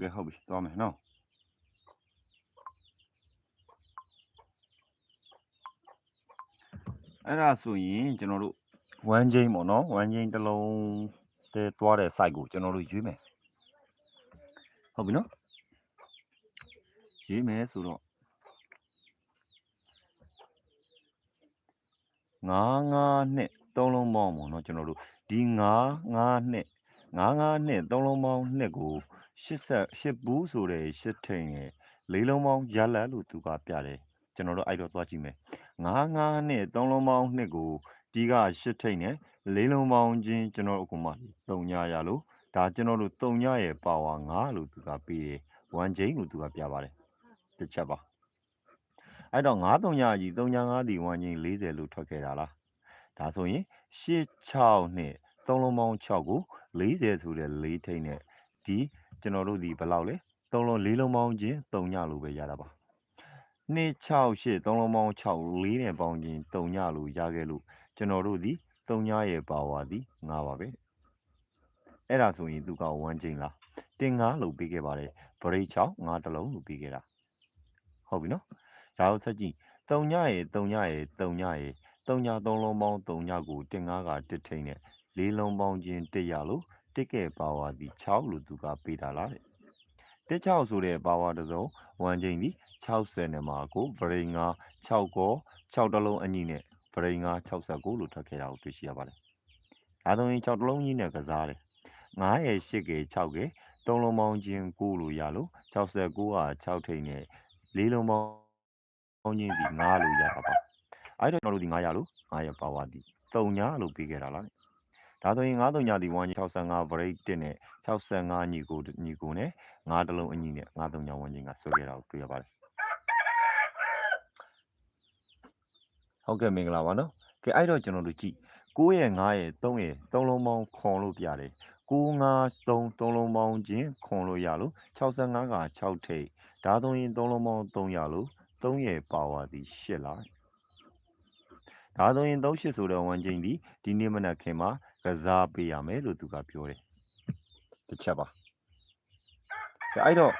ကဲဟုတ်ပြီသွားမယ်နော်အဲ့ဒါဆိုရင်ကျွန်တော်တို့1ချိန်ပေါ့နော်1ချိန်တစ်လုံးတည်းသွားတဲ့ site ကိုကျွန်တော်တို့ရွေးမယ်ဟုတ်ပြီနော်ရွေးမယ်ဆိုတော့9 9နှစ်သုံးလုံးပေါင်းပေါ့နော်ကျွန်တော်တို့ဒီ9 9နှစ်9 9နှစ်သုံးလုံးပေါင်းနှစ်ကို 80 8ဘူးဆိုတဲ့8ထိန်ရဲ့လေးလုံးပေါင်းရလက်လို့သူကပြတယ်ကျွန်တော်တို့အဲ့တော့သွားကြည့်မယ်9 9နှစ်သုံးလုံးပေါင်းနှစ်ကိုဒီက8ထိန်နဲ့လေးလုံးပေါင်းချင်းကျွန်တော်တို့အခုမှ3ညရလို့ဒါကျွန်တော်တို့3ညရဲ့ပါဝါ9လို့သူကပေးတယ်1ချိန်လို့သူကပြပါတယ်တစ်ချက်ပါအဲ့တော့9 3ညကြီး3ည9ဒီ1ချိန်40လို့ထွက်ခဲ့တာလားဒါဆိုရင်8 6နှစ်3လုံးပေါင်း6ကို40ဆိုတဲ့4ထိန်နဲ့ဒီ ကျွန်တော်တို့ဒီဘယ်လောက်လဲ3လုံး4လုံးပေါင်းချင်း3ညလို့ပဲရတာပါ268 3လုံးပေါင်း6 4နဲ့ပေါင်းချင်း3ညလို့ရခဲ့လို့ကျွန်တော်တို့ဒီ3ညရဲ့ပါဝါဒီ9ပါပဲအဲ့ဒါဆိုရင်သူက1ချိန်လားတင်9လို့ပြီးခဲ့ပါတယ်ဗရိတ်6 9တလုံးလို့ပြီးခဲ့တာဟုတ်ပြီနော်ဇာတ်ဆက်ကြည့်3ညရဲ့3ညရဲ့3ညရဲ့3ည3လုံးပေါင်း3ညကိုတင်9ကတစ်ထိန်နဲ့၄လုံးပေါင်းချင်း1ရလို့ တစ်ကဲပါဝါဒီ6လို့သူကပေးတာလားတဲ့တစ်6ဆိုတဲ့ပါဝါတစ်စုံ1ချိန်ဒီ60နဲ့မှာကိုဗရိတ်9 6ကော6တလုံးအညီနဲ့ဗရိတ်9 69လို့ထွက်ခဲ့တာကိုတွေ့ရှိရပါတယ်ဒါဆိုရင်6တလုံးကြီးနဲ့ကစားတယ်9ရဲ့8က6က3လုံးပေါင်းချင်း9လို့ရလို့69က6ထိန်နဲ့၄လုံးပေါင်းချင်းဒီ9လို့ရတာပါအဲ့တော့ကျွန်တော်တို့ဒီ9ရလို့9ရပါဝါဒီ3ညလို့ပြီးခဲ့တာလား ဒါဆိုရင်9 3ညဒီ1ကြီး65 break 1နဲ့65ညီကိုညီကိုနဲ့9တလုံးအညီနဲ့9 3ည1ချင်းကဆွဲခဲ့တာကိုတွေ့ရပါတယ်ဟုတ်ကဲ့မင်္ဂလာပါနော်ကဲအဲ့တော့ကျွန်တော်တို့ကြည့်9ရဲ့9ရဲ့3ရဲ့3လုံးပေါင်းခွန်လို့ပြတယ်9 5 3 3လုံးပေါင်းချင်းခွန်လို့ရလို့65က6ထိပ်ဒါဆိုရင်3လုံးပေါင်း3ရလို့3ရဲ့ပါဝါဒီ8လားဒါဆိုရင်38ဆိုတဲ့1ချင်းဒီဒီနေ့မနက်ခင်မှာ ကစားပေးရမယ်လို့သူကပြောတယ်တစ်ချက်ပါကဲအဲ့တော့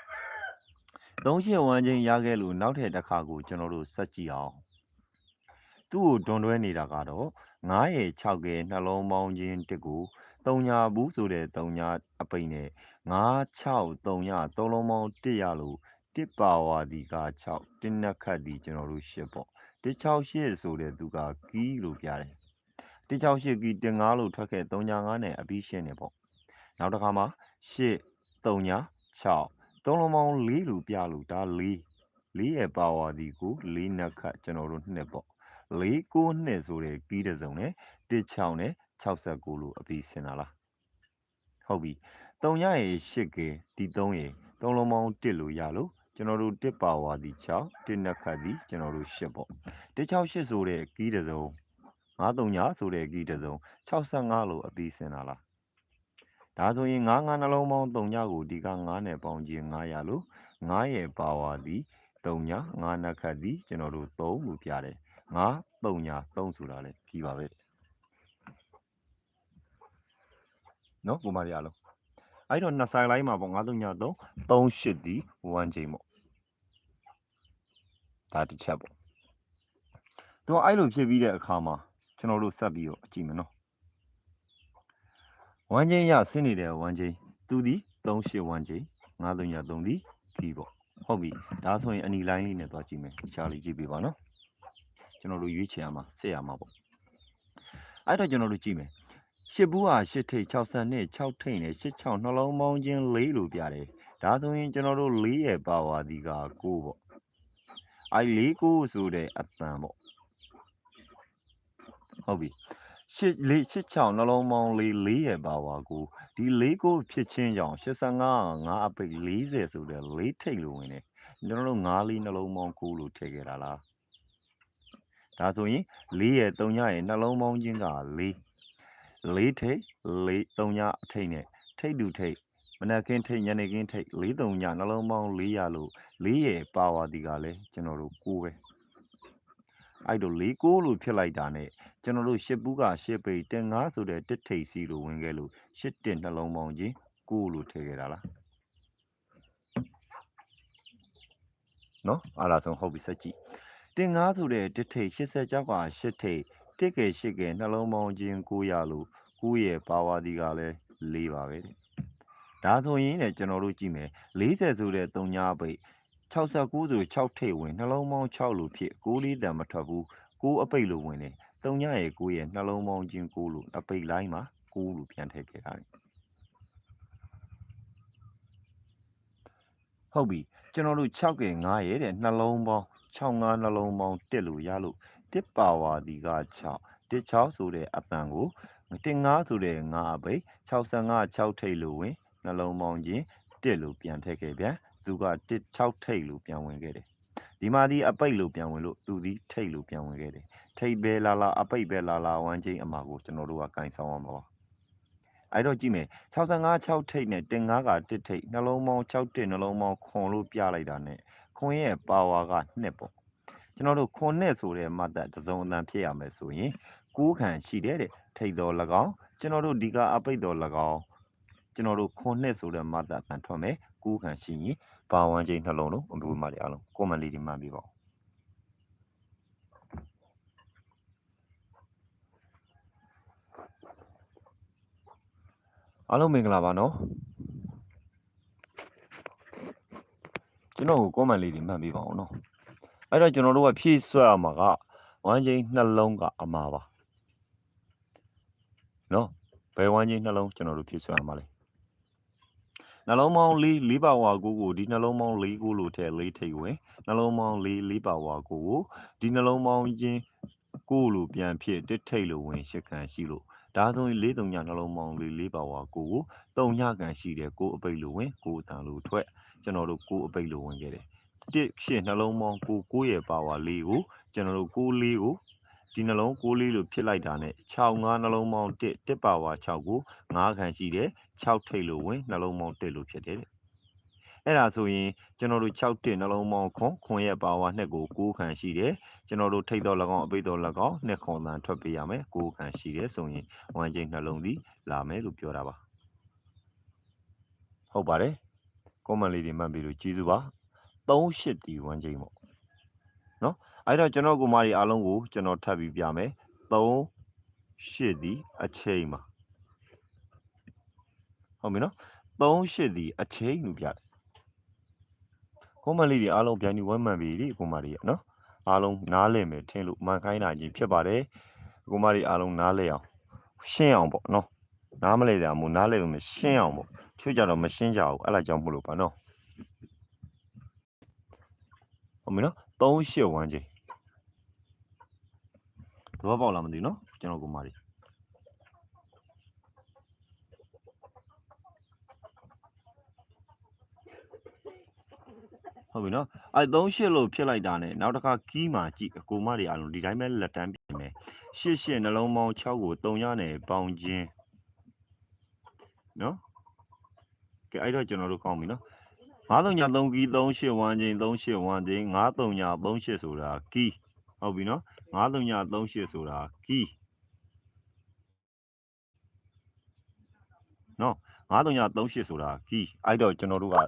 38 1ချင်းရခဲ့လို့နောက်ထပ်တစ်ခါကိုကျွန်တော်တို့ဆက်ကြည့်အောင်သူ့ကိုဒွန်တွဲနေတာကတော့9ရဲ့6ရဲ့နှလုံးပေါင်းချင်းတစ်ကို3ညာဘူးဆိုတဲ့3ညာအပိန်နဲ့9 6 3ညာ3လုံးပေါင်း1ရလို့တစ်ပါဝါဒီက6တင်းနှက်ခတ်ဒီကျွန်တော်တို့8ပေါ့168ဆိုတဲ့သူကကီးလို့ပြတယ် 168ကီးတင်9လို့ထွက်ခဲ့3ညာ9နဲ့အပြီးရှင်းနေပေါ့နောက်တစ်ခါမှာ8 3ညာ6သုံးလုံးပေါင်း4လို့ပြလို့ဒါ4 4ရဲ့ပါဝါဒီကို4နှက်ခတ်ကျွန်တော်တို့နှစ်ပေါ့4 9နှစ်ဆိုတဲ့ကီးတစ်စုံနဲ့16နဲ့69လို့အပြီးရှင်းတာလားဟုတ်ပြီ3ရရဲ့8ကဒီ3ရဲ့3လုံးပေါင်း1လို့ရလို့ကျွန်တော်တို့1ပါဝါဒီ6 1နှက်ခတ်ဒီကျွန်တော်တို့8ပေါ့168ဆိုတဲ့ကီးတစ်စုံ 53ညဆိုတဲ့ကီးတစ်စုံ65လို့အပြီးစင်တာလားဒါဆိုရင်9 9နှလုံးပေါင်း3ညကိုဒီက9နဲ့ပေါင်းခြင်း9ရလို့9ရဲ့ပါဝါဒီ3ည9နှက်ခတ်ဒီကျွန်တော်တို့3လို့ပြတယ်9 3ည3ဆိုတာလေကြီးပါပဲနော်ကိုမရီအားလုံးအဲ့တော့နှစ်ဆိုင်လိုက်မှာပေါ့9 3ည3 38ဒီ1ချိန်ပေါ့ဒါတစ်ချက်ပေါ့သူကအဲ့လိုဖြစ်ပြီးတဲ့အခါမှာ ကျွန်တော်တို့ဆက်ပြီးတော့ကြည့်မယ်နော်1ချိန်ရဆင်းနေတဲ့1ချိန်သူဒီ38 1ချိန်9 3ည3ဒီခီးပေါ့ဟုတ်ပြီဒါဆိုရင်အနီလိုင်းလေးနဲ့သွားကြည့်မယ်ချာလီကြည့်ပေးပါနော်ကျွန်တော်တို့ရွေးချယ်ရမှာဆက်ရမှာပေါ့အဲ့တော့ကျွန်တော်တို့ကြည့်မယ်ရှစ်ဘူးဟာရှစ်ထိပ်60နဲ့6ထိပ်နဲ့86နှလုံးပေါင်းချင်း4လို့ပြတယ်ဒါဆိုရင်ကျွန်တော်တို့4ရဲ့ပါဝါဒီက9ပေါ့အဲ့4 9ဆိုတဲ့အတန်ပေါ့ ဟုတ်ပြီရှစ်လေးရှစ်6နှလုံးပေါင်း4 4ရဲ့ပါဝါကိုဒီ4 9ဖြစ်ချင်းကြောင့်85 5အပိတ်40ဆိုတဲ့4ထိပ်လို့ဝင်တယ်ကျွန်တော်တို့9 4နှလုံးပေါင်း9လို့ထည့်ခဲ့တာလားဒါဆိုရင်4ရဲ့3ညရဲ့နှလုံးပေါင်းချင်းက4 4ထိပ်4 3ညအထိပ်နဲ့ထိပ်တူထိပ်မနက်ခင်းထိပ်ညနေခင်းထိပ်4 3ညနှလုံးပေါင်း400လို့4ရဲ့ပါဝါဒီကလည်းကျွန်တော်တို့9ပဲ အဲ့တော့4 9လို့ဖြစ်လိုက်တာနဲ့ကျွန်တော်တို့ရှစ်ဘူးကရှစ်ပိတ်တင်9ဆိုတဲ့တစ်ထိပ်စီလို့ဝင်ခဲ့လို့ရှစ်တင်နှလုံးပေါင်းချင်း9လို့ထည့်ခဲ့တာလားနော်အားလားဆုံးဟုတ်ပြီဆက်ကြည့်တင်ငါဆိုတဲ့တစ်ထိတ်80ကျောက်က8ထိတ်တစ်ကယ်8ကယ်နှလုံးပေါင်းချင်း900လို့9ရဲ့ပါဝါဒီကလည်း4ပါပဲတဲ့ဒါဆိုရင်လည်းကျွန်တော်တို့ကြည့်မယ်40ဆိုတဲ့3ညပိတ် 69ဆို6ထိတ်ဝင်နှလုံးပေါင်း6လို့ဖြစ်6လေးတန်မထွက်ဘူး6အပိတ်လို့ဝင်တယ်3ညရဲ့9ရဲ့နှလုံးပေါင်းချင်း9လို့အပိတ်လိုက်မှာ9လို့ပြန်ထည့်ခဲ့တာလေဟုတ်ပြီကျွန်တော်တို့6က9ရဲ့တဲ့နှလုံးပေါင်း65နှလုံးပေါင်းတက်လို့ရလို့တစ်ပါဝါဒီက6တစ်6ဆိုတဲ့အပံကိုတင်9ဆိုတဲ့9အပိတ်65 6ထိတ်လို့ဝင်နှလုံးပေါင်းချင်းတက်လို့ပြန်ထည့်ခဲ့ဗျာ သူကတစ်6ထိတ်လို့ပြန်ဝင်ခဲ့တယ်ဒီမှာဒီအပိတ်လို့ပြန်ဝင်လို့သူဒီထိတ်လို့ပြန်ဝင်ခဲ့တယ်ထိတ်ပဲလာလာအပိတ်ပဲလာလာဝမ်းချင်းအမှာကိုကျွန်တော်တို့ကကင်ဆောင်ရမှာပါအဲ့တော့ကြည့်မယ်65 6ထိတ်နဲ့တင်9ကတစ်ထိတ်နှလုံးပေါင်း6တစ်နှလုံးပေါင်းခွန်လို့ပြလိုက်တာနဲ့ခွန်ရဲ့ပါဝါက2ပေါ့ကျွန်တော်တို့ခွန်နဲ့ဆိုတဲ့မတ်တပ်တစ်စုံအတန်ဖြစ်ရမယ်ဆိုရင်9ခံရှိတယ်တဲ့ထိတ်တော်၎င်းကျွန်တော်တို့ဒီကအပိတ်တော်၎င်း ကျွန်တော်တို့ခွန်နဲ့ဆိုတဲ့မတ်တပ်ကန်ထွက်မယ်9ခံရှိရင်ပါဝမ်းချင်းနှလုံးလုံးအမှုမှတွေအားလုံးကွန်မန့်လေးဒီမှန်ပြပါဦးအားလုံးမင်္ဂလာပါနော်ကျွန်တော်ကို comment လေးတွေမှတ်ပေးပါအောင်နော်အဲ့တော့ကျွန်တော်တို့ကဖြည့်ဆွတ်ရမှာကဝမ်းချင်းနှလုံးကအမှာပါနော်ဘယ်ဝမ်းချင်းနှလုံးကျွန်တော်တို့ဖြည့်ဆွတ်ရမှာလဲ နှလုံးပေါင်း၄၄ပါဝါကိုကိုဒီနှလုံးပေါင်း၄ကိုလို့ထည့်၄ထိပ်ဝင်နှလုံးပေါင်း၄၄ပါဝါကိုကိုဒီနှလုံးပေါင်းချင်းကိုလို့ပြန်ဖြစ်တစ်ထိပ်လို့ဝင်ရှစ်ခံရှိလို့ဒါဆိုရင်၄တုံညနှလုံးပေါင်း၄၄ပါဝါကိုကိုတုံညကန်ရှိတယ်ကိုအပိတ်လို့ဝင်ကိုအတန်လို့ထွက်ကျွန်တော်တို့ကိုအပိတ်လို့ဝင်ခဲ့တယ်တစ်ရှစ်နှလုံးပေါင်းကိုကိုရဲ့ပါဝါ၄ကိုကျွန်တော်တို့ကို၄ကိုဒီနှလုံး6လေးလို့ဖြစ်လိုက်တာနဲ့6 5နှလုံးပေါင်း1 1ပါဝါ6ကို9ခံရှိတယ် 6ထိပ်လို့ဝင်နှလုံးပေါင်း1လို့ဖြစ်တယ်တဲ့အဲ့ဒါဆိုရင်ကျွန်တော်တို့6တစ်နှလုံးပေါင်းခွန်ခွန်ရဲ့ပါဝါ2ကို9ခံရှိတယ်ကျွန်တော်တို့ထိပ်တော်၎င်းအပိတ်တော်၎င်း2ခွန်တန်ထွက်ပေးရမယ်9ခံရှိတယ်ဆိုရင်ဝမ်းချိန်နှလုံးသည်လာမယ်လို့ပြောတာပါဟုတ်ပါတယ် comment လေးတွေမှတ်ပြီးလို့ကျေးဇူးပါ3ရှစ်ဒီဝမ်းချိန်ပေါ့နော်အဲ့တော့ကျွန်တော်ကိုမကြီးအားလုံးကိုကျွန်တော်ထပ်ပြီးပြမယ်3ရှစ်ဒီအချိန်ပါ ဟုတ်ပြီနော်3ရှစ်ဒီအချိန်လို့ပြတယ်ကွန်မလေးတွေအားလုံးပြန်ပြီးဝမ်းမှန်ပြီဒီကွန်မလေးနော်အားလုံးနားလည်မယ်ထင်လို့မှန်ခိုင်းတာကြီးဖြစ်ပါတယ်ကွန်မလေးအားလုံးနားလည်အောင်ရှင်းအောင်ပေါ့နော်နားမလဲကြဘူးနားလဲလို့မရှင်းအောင်ပေါ့ချွတ်ကြတော့မရှင်းကြဘူးအဲ့ဒါကြောင့်မလို့ပါနော်ဟုတ်ပြီနော်3ရှစ်ဝမ်းချိန်သဘောပေါက်လားမသိဘူးနော်ကျွန်တော်ကွန်မလေး ဟုတ်ပြီနော်အဲ3ရှစ်လို့ဖြစ်လိုက်တာနဲ့နောက်တစ်ခါကီးမှာကြည့်အကိုမတွေအားလုံးဒီတိုင်းပဲလက်တန်းပြင်မယ်ရှစ်ရှစ်နှလုံးပေါင်း6ကို3ရနဲ့ပေါင်းခြင်းနော်ကဲအဲ့တော့ကျွန်တော်တို့ကောင်းပြီနော်9 3 3ကီး3 8 1ချင်း3 8 1ချင်း9 3 3 8ဆိုတာကီးဟုတ်ပြီနော်9 3 3 8ဆိုတာကီးနော်9 3 3 8ဆိုတာကီးအဲ့တော့ကျွန်တော်တို့က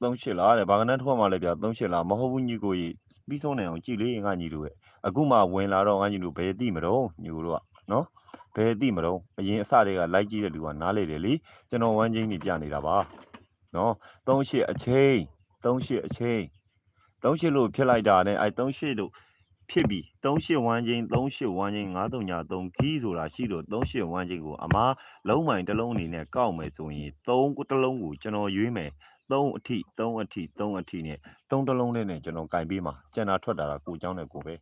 38လားတဲ့ဘာကနန်းထွက်မှလဲဗျာ38လားမဟုတ်ဘူးညီကိုကြီးပြီးဆုံးနေအောင်ကြည်လေးငါညီတို့ရဲ့အခုမှဝင်လာတော့ငါညီတို့ဘယ်သိမတော့ညီတို့ကနော်ဘယ်သိမတော့အရင်အစတွေကလိုက်ကြည့်တဲ့လူကနားလေတယ်လေကျွန်တော်ဝမ်းချင်းကြီးပြနေတာပါနော်38အချိန်38အချိန်38လို့ဖြစ်လိုက်တာနဲ့အဲ38လို့ဖြစ်ပြီး38ဝမ်းချင်း38ဝမ်းချင်း9 3 3ခီးဆိုတာရှိလို့38ဝမ်းချင်းကိုအမားလုံးမိုင်တစ်လုံးအနေနဲ့ကောက်မယ်ဆိုရင်3တစ်လုံးကိုကျွန်တော်ရွေးမယ် 3အထိ3အထိ3အထိနဲ့3တလုံးလေးနဲ့ကျွန်တော်ကင်ပေးမှာကျန်တာထွက်တာကကိုเจ้าနဲ့ကိုပဲ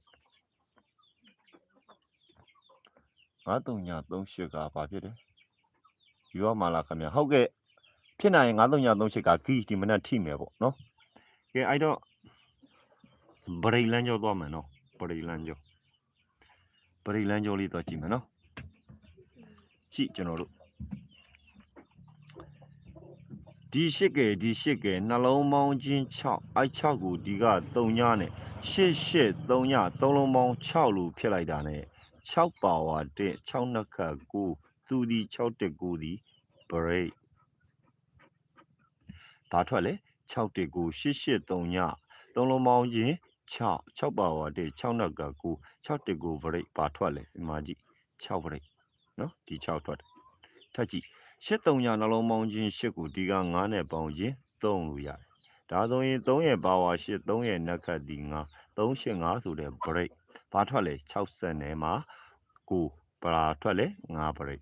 9338ကဘာဖြစ်တယ်ယူရမှာလားခင်ဗျဟုတ်ကဲ့ဖြစ်နိုင်ရင်9338ကဂီဒီမနက်ထိမယ်ပေါ့နော်ကဲအဲ့တော့ဗရိတ်လန်းကျော်သွားမယ်နော်ဗရိတ်လန်းကျော်ဗရိတ်လန်းကျော်လေးတော့ကြည့်မယ်နော်ကြည့်ကျွန်တော်တို့ ဒီရှစ်ကဲဒီရှစ်ကဲနှလုံးပေါင်းချင်း6အဲ့6ကိုဒီက3ညနဲ့ရှစ်ရှစ်3ည3လုံးပေါင်း6လို့ဖြစ်လိုက်တာ ਨੇ 6ပါဝါတဲ့6နှစ်ခတ်9သူဒီ6တက်9ဒီ break ဘာထွက်လဲ619 883ညသုံးလုံးပေါင်းချင်း6 6ပါဝါတဲ့6နက်က9 619 break ပါထွက်လဲဒီမှာကြည့်6 break နော်ဒီ6ထွက်တယ်ထပ်ကြည့် 83ညနှလုံးပေါင်းချင်း8ကိုဒီက9နဲ့ပေါင်းချင်း3လို့ရတယ်ဒါဆိုရင်3ရဲ့ပါဝါ8 3ရဲ့နက်ခတ်ဒီ9 385ဆိုတဲ့ break ဘာထွက်လဲ60နဲ့မှာ9ဘာထွက်လဲ9 break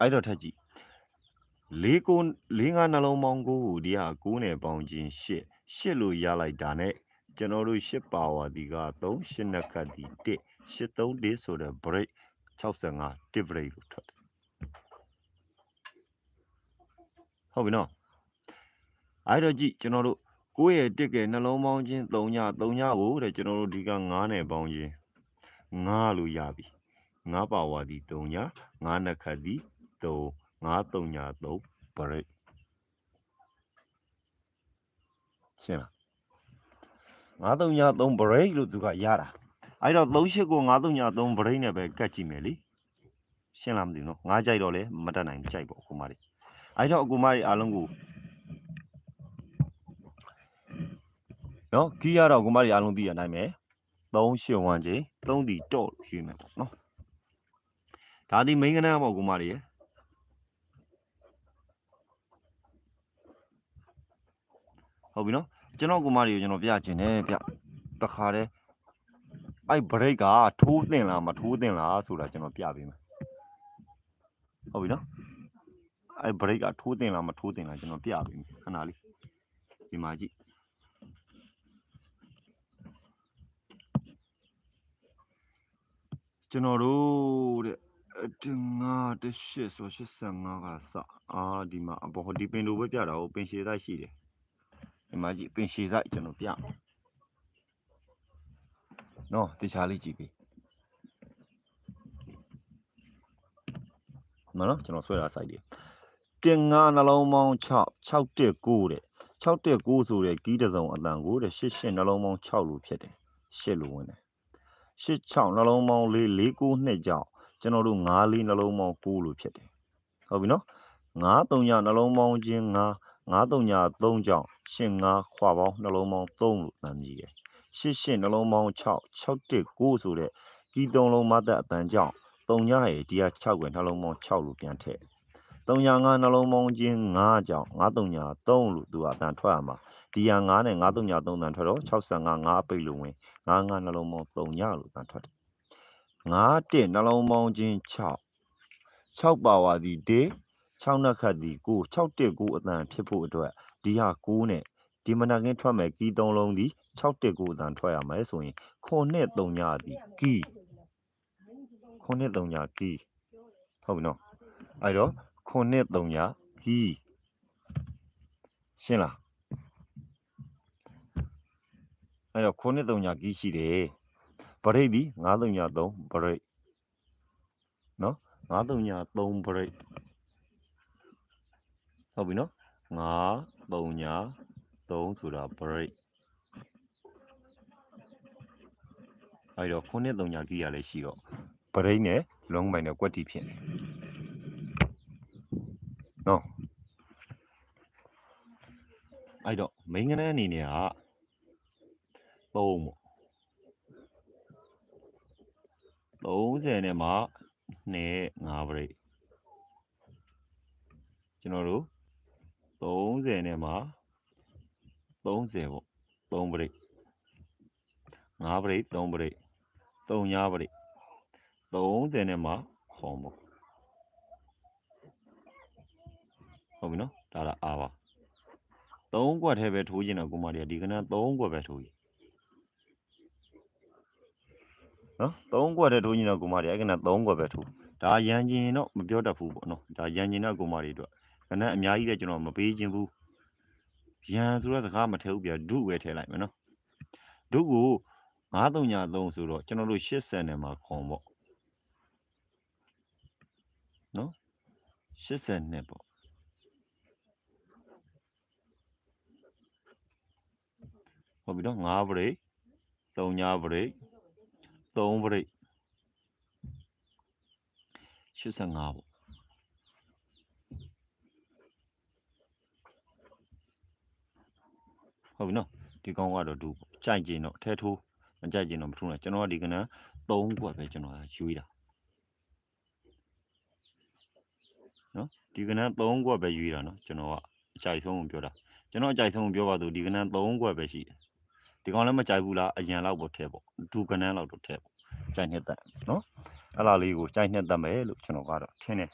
အဲ့တော့ထပ်ကြည့်လေးကိုလေးငါနှလုံးပေါင်းကိုဒီဟာ9နဲ့ပေါင်းခြင်း8 8လို့ရလိုက်တာနဲ့ကျွန်တော်တို့8ပါဝါဒီက3 8နှစ်ခတ်ဒီ1 8 3 1ဆိုတဲ့ break 65 1 break လို့ထွက်တယ်ဟုတ်ပြီနော်အဲ့တော့ကြည့်ကျွန်တော်တို့ကိုယ့်ရဲ့တစ်ကဲနှလုံးပေါင်းခြင်း3ည3ညကိုတဲ့ကျွန်တော်တို့ဒီက9နဲ့ပေါင်းခြင်း9လို့ရပြီ9ပါဝါဒီ3ည9နှစ်ခတ်ဒီ3 9 3ည3 break ရှင်းလား9 3ည3 break လို့သူကရတာ အဲ့တော့38ကို9 3ည3 break နဲ့ပဲကတ်ကြည့်မယ်လीရှင်းလားမသိဘူးနော်ငါကြိုက်တော့လေမတက်နိုင်ဘူးကြိုက်ပေါ့အကူမလေးအဲ့တော့အကူမလေးအားလုံးကိုနော်ခီးရတော့အကူမလေးအားလုံးသိရနိုင်မယ်3 8 1ချိန်3ဒီတော့ရွေးမယ်ပေါ့နော်ဒါဒီ main ကနန်းပေါ့အကူမလေးရယ်ဟုတ်ပြီနော်ကျွန်တော်ကူမတွေကိုကျွန်တော်ပြချင်တယ်ဗျတခါတည်း အဲ့ break ကထိုးတင်လားမထိုးတင်လားဆိုတာကျွန်တော်ပြပေးမယ်ဟုတ်ပြီနော်အဲ့ break ကထိုးတင်လားမထိုးတင်လားကျွန်တော်ပြပေးမယ်ခဏလေးဒီမှာကြည့်ကျွန်တော်တို့တဲ့တင်ငါတရှစ်ဆို85ကစအာဒီမှာအပေါ်ဒီပင်လိုပဲပြတာဟုတ်ပင်ရှည်တိုက်ရှိတယ်ဒီမှာကြည့်ပင်ရှည်ဆိုင်ကျွန်တော်ပြမယ် နော်တခြားလေးကြည့်ပြီမနော်ကျွန်တော်ဆွဲတာ site တွေတင်ငါနှလုံးပေါင်း6 619တဲ့619ဆိုတဲ့ကီးတစ်စုံအတန်ကိုတဲ့88နှလုံးပေါင်း6လို့ဖြစ်တယ်8လို့ဝင်တယ်86နှလုံးပေါင်း4 492ကြောင့်ကျွန်တော်တို့9လေးနှလုံးပေါင်း9လို့ဖြစ်တယ်ဟုတ်ပြီနော်9 3ညနှလုံးပေါင်းချင်း9 9 3ည3ကြောင့်8 9ခွာပေါင်းနှလုံးပေါင်း3လို့နာမည်ရယ် ရှစ်ရှစ်နှလုံးပေါင်း6 6တက်9ဆိုတဲ့ကီးသုံးလုံးမသက်အတန်ကြောင့်3ညရဲ့ဒီက6ကွယ်နှလုံးပေါင်း6လို့ပြန်ထည့်3ည9နှလုံးပေါင်းချင်း9ကြောင့်9 3ည3လို့သူကအတန်ထွက်ရမှာဒီဟာ9နဲ့9 3ည3တန်ထွက်တော့65 9ပိတ်လို့ဝင်9 9နှလုံးပေါင်း3ညလို့တန်ထွက်တယ်9တက်နှလုံးပေါင်းချင်း6 6ပါဝါဒီဒေ6နှစ်ခတ်ဒီ9 6တက်9အတန်ဖြစ်ဖို့အတွက်ဒီဟာ9နဲ့ ဒီမနက်ကင်းထွက်မဲ့ကီး3လုံးဒီ6တက်9အတန်ထွက်ရမယ်ဆိုရင်ခုနှစ်3ညဒီကီးခုနှစ်3ညကီးဟုတ်ပြီနော်အဲ့တော့ခုနှစ်3ညကီးရှင်းလားအဲ့တော့ခုနှစ်3ညကီးရှိတယ်ဗရိတ်ဒီ9 3ည3ဗရိတ်နော်9 3ည3ဗရိတ်ဟုတ်ပြီနော်9 3ည3ဆိုတာ break အဲ့တော့ခုနှစ်3ညကီးရလည်းရှိတော့ break နဲ့ long ပိုင်းနဲ့ကွက်တီဖြစ်နေနော်အဲ့တော့ main ကနန်းအနေနဲ့က3ပေါ့30နဲ့မှ2 5 break ကျွန်တော်တို့30နဲ့မှ 30ပေါ့3 break 5 break 3 break 3ည break 30နဲ့မှခေါ်ပေါ့ဟုတ်ပြီနော်ဒါကအာပါ3ကွက်ထဲပဲထိုးခြင်းတော့ကိုမတွေကဒီကနန်း3ကွက်ပဲထိုးကြီးနော်3ကွက်ထဲထိုးခြင်းတော့ကိုမတွေအဲ့ကနန်း3ကွက်ပဲထိုးဒါရန်ကျင်တော့မပြောတတ်ဘူးပေါ့နော်ဒါရန်ကျင်တော့ကိုမတွေအတွက်ကနန်းအများကြီးလည်းကျွန်တော်မပေးခြင်းဘူး ရန်ဆိုတဲ့စကားမထည့်ဘူးပြဒုပဲထည့်လိုက်မယ်နော်ဒုကို9303ဆိုတော့ကျွန်တော်တို့80နဲ့မှာခွန်ပေါ့နော်80နဲ့ပေါ့ဟုတ်ပြီနော်5 break 3ည break 3 break 85ပေါ့ ဟုတ်ပြီနော်ဒီကောင်ကတော့ဒူကြိုက်ကျင်တော့ထဲထိုးမကြိုက်ကျင်တော့မထိုးနဲ့ကျွန်တော်ကဒီကနန်း3ကွက်ပဲကျွန်တော်ကရွေးတာနော်ဒီကနန်း3ကွက်ပဲရွေးတာနော်ကျွန်တော်ကအကြိုက်ဆုံးကိုပြောတာကျွန်တော်အကြိုက်ဆုံးကိုပြောပါသူဒီကနန်း3ကွက်ပဲရှိတယ်ဒီကောင်လည်းမကြိုက်ဘူးလားအရင်လောက်ပေါ့ထဲပေါ့ဒူကနန်းလောက်တော့ထဲပေါ့ကြိုက်နှစ်သက်နော်အဲ့လာလေးကိုကြိုက်နှစ်သက်မယ်လို့ကျွန်တော်ကတော့ထင်တယ်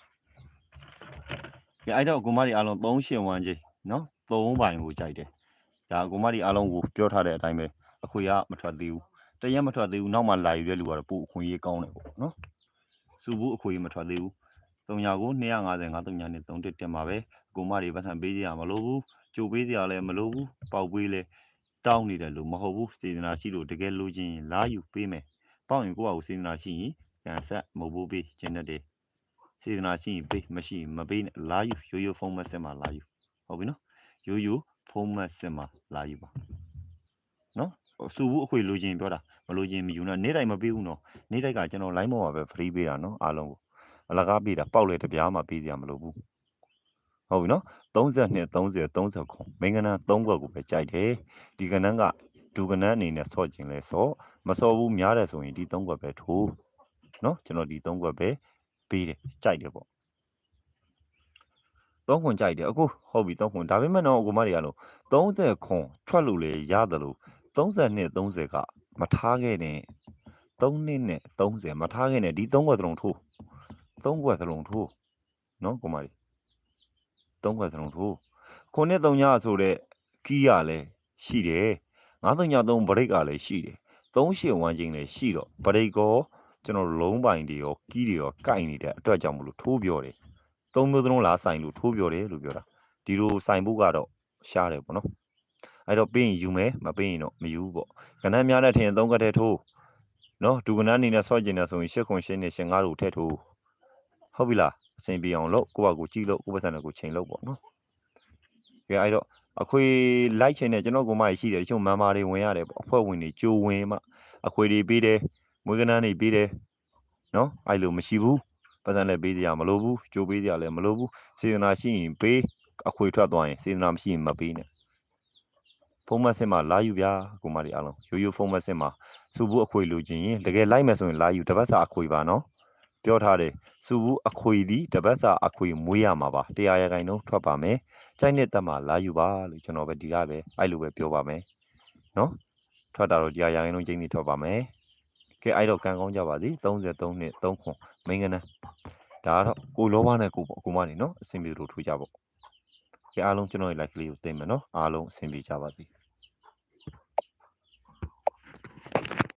ကဲအဲ့တော့ကိုမကြီးအားလုံး3ရှင်ဝမ်းကြီးနော်3ပိုင်ကိုကြိုက်တယ် ဒါကိုမဒီအားလုံးကိုပြောထားတဲ့အတိုင်းပဲအခွေကမထွက်သေးဘူးတရက်မထွက်သေးဘူးနောက်မှလာယူတဲ့လူကတော့ပို့အခွင့်အရေးကောင်းတယ်ပေါ့နော်စူဘူးအခွေမထွက်သေးဘူး300ကို250 53နဲ့3တက်တင်ပါပဲကိုမတွေပတ်စံပေးကြရမလို့ဘူးကြိုပေးကြရလည်းမလို့ဘူးပေါက်ပေးလဲတောင်းနေတယ်လို့မဟုတ်ဘူးစေတနာရှိလို့တကယ်လိုချင်ရင်လာယူပေးမယ်ပေါက်ရင်ကိုယ့်အကိုစေတနာရှိရင်ကန်ဆက်မဟုတ်ဘူးပေးခြင်းတဲ့စေတနာရှိရင်ပေးမရှိရင်မပေးနဲ့လာယူရိုးရိုးဖုန်းမဆက်မှာလာယူဟုတ်ပြီနော်ရိုးရိုး ဖုန်းမဆက်မှာလာယူပါနော်စူဘူးအခွေလိုချင်ပြောတာမလိုချင်မယူနဲ့နေ့တိုင်းမပေးဘူးနော်နေ့တိုင်းကကျွန်တော် line ပေါ်မှာပဲ free ပေးတာနော်အားလုံးကိုအလကားပေးတာပေါက်လေတပြားမှပေးစရာမလိုဘူးဟုတ်ပြီနော်32 30 30ခုမင်္ဂနာ3ခွက်ကိုပဲကြိုက်တယ်ဒီကနန်းကဒူကနန်းအနေနဲ့ဆော့ခြင်းလဲဆော့မဆော့ဘူးများတယ်ဆိုရင်ဒီ3ခွက်ပဲထိုးနော်ကျွန်တော်ဒီ3ခွက်ပဲပေးတယ်ကြိုက်တယ်ပေါ့ 3ခွန်ကြိုက်တယ်အခုဟုတ်ပြီ3ခွန်ဒါပေမဲ့တော့အကူမတွေကတော့30ခွန်ထွက်လို့လေရတယ်လို့32 30ကမထားခဲ့နဲ့3နှစ်နဲ့30မထားခဲ့နဲ့ဒီ3ခွက်သလုံးထိုး3ခွက်သလုံးထိုးနော်ကိုမတွေ3ခွက်သလုံးထိုးခုနှစ်3ညဆိုတဲ့ကီးရလဲရှိတယ်933 break ကလည်းရှိတယ်38ဝမ်းချင်းလည်းရှိတော့ break ကောကျွန်တော်လုံးပိုင်တွေရောကီးတွေရောကိုက်နေတဲ့အတွက်ကြောင့်မလို့ထိုးပြောတယ် သုံးမျိုးသလုံးလားဆိုင်လို့ထိုးပြောတယ်လို့ပြောတာဒီလိုဆိုင်ဖို့ကတော့ရှားတယ်ပေါ့နော်အဲ့တော့ပေးရင်ယူမယ်မပေးရင်တော့မယူဘူးပေါ့ကဏ္ဍများတဲ့ထင်သုံးကတဲ့ထိုးနော်ဒူကဏ္ဍအနေနဲ့ဆော့ကျင်တယ်ဆိုရင်ရှစ်ခွန်ရှင်းနဲ့ရှင်ငါးတို့ထည့်ထိုးဟုတ်ပြီလားအဆင်ပြေအောင်လုပ်ကိုယ့်ဘာကိုကြည့်လို့ကိုယ့်ပတ်စံကိုချိန်လို့ပေါ့နော်ကဲအဲ့တော့အခွေလိုက်ချင်တဲ့ကျွန်တော်ကမှရှိတယ်တချို့မန်မာတွေဝင်ရတယ်ပေါ့အဖွဲ့ဝင်တွေကြိုဝင်မှအခွေတွေပေးတယ်မွေးကနန်းတွေပေးတယ်နော်အဲ့လိုမရှိဘူး ပတ်စံလည်းပေးစရာမလိုဘူးကြိုပေးစရာလည်းမလိုဘူးစေတနာရှိရင်ပေးအခွေထွက်သွားရင်စေတနာမရှိရင်မပေးနဲ့ဖုန်းမဆင်မှာလာယူဗျာကိုမလေးအားလုံးရိုးရိုးဖုန်းမဆင်မှာစူဘူးအခွေလိုချင်ရင်တကယ်လိုက်မယ်ဆိုရင်လာယူတပတ်စာအခွေပါနော်ပြောထားတယ်စူဘူးအခွေဒီတပတ်စာအခွေမွေးရမှာပါတရားရခိုင်နှုန်းထွက်ပါမယ်ကြိုက်တဲ့တက်မှာလာယူပါလို့ကျွန်တော်ပဲဒီကပဲအဲ့လိုပဲပြောပါမယ်နော်ထွက်တာတော့တရားရခိုင်နှုန်းကျင်းနေထွက်ပါမယ် ကဲအဲ့တော့ကံကောင်းကြပါစေ33နှစ်3ခွန်မင်းကနန်းဒါကတော့ကိုလောဘနဲ့ကိုပေါ့ကိုမနေနော်အဆင်ပြေလို့ထိုးကြပေါ့ကဲအားလုံးကျွန်တော်ရဲ့ like လေးကိုသိမ်းမယ်နော်အားလုံးအဆင်ပြေကြပါစေ